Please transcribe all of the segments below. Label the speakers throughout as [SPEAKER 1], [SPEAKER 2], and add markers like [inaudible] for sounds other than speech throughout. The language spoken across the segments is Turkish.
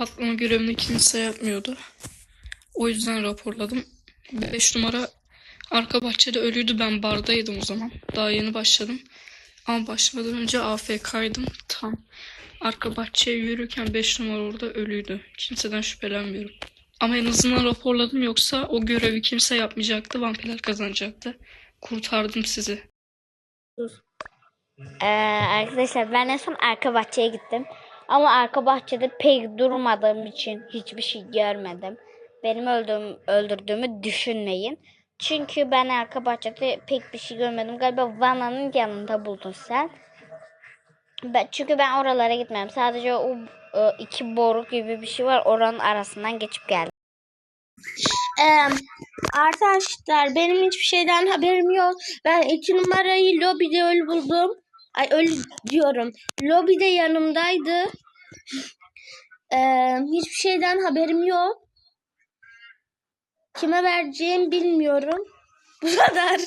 [SPEAKER 1] arama görevini kimse yapmıyordu. O yüzden raporladım. 5 numara arka bahçede ölüydü. Ben bardaydım o zaman. Daha yeni başladım. Ama başlamadan önce AFK'ydım. Tam arka bahçeye yürürken 5 numara orada ölüydü. Kimseden şüphelenmiyorum. Ama en azından raporladım yoksa o görevi kimse yapmayacaktı. Vampirler kazanacaktı. Kurtardım sizi.
[SPEAKER 2] Ee, arkadaşlar ben en son arka bahçeye gittim. Ama arka bahçede pek durmadığım için hiçbir şey görmedim. Benim öldüğüm, öldürdüğümü düşünmeyin. Çünkü ben arka bahçede pek bir şey görmedim. Galiba Vana'nın yanında buldun sen. Ben, çünkü ben oralara gitmedim. Sadece o e, iki boru gibi bir şey var. Oranın arasından geçip geldim.
[SPEAKER 3] Ee, arkadaşlar benim hiçbir şeyden haberim yok. Ben iki numarayı lobide öl buldum. Ay öyle diyorum. Lobide yanımdaydı. Ee, hiçbir şeyden haberim yok. Kime vereceğim bilmiyorum. [laughs] Bu kadar.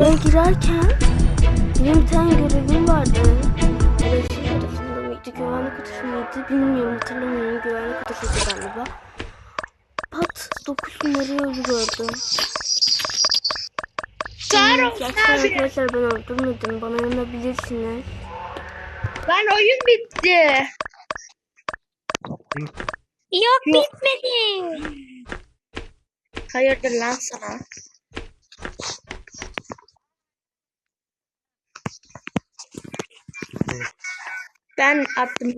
[SPEAKER 3] Ben girerken benim bir tane görevim vardı. Elektrik odasında mıydı, güvenlik kutusu muydu bilmiyorum hatırlamıyorum. Güvenlik kutusuydu galiba. Pat 9 numarayı öldü gördüm.
[SPEAKER 4] Sarı
[SPEAKER 3] Gerçekten arkadaşlar ben öldürmedim. Bana inanabilirsiniz.
[SPEAKER 4] Ben oyun bitti.
[SPEAKER 2] Yok bitmedi.
[SPEAKER 4] Hayırdır lan sana? Ben attım.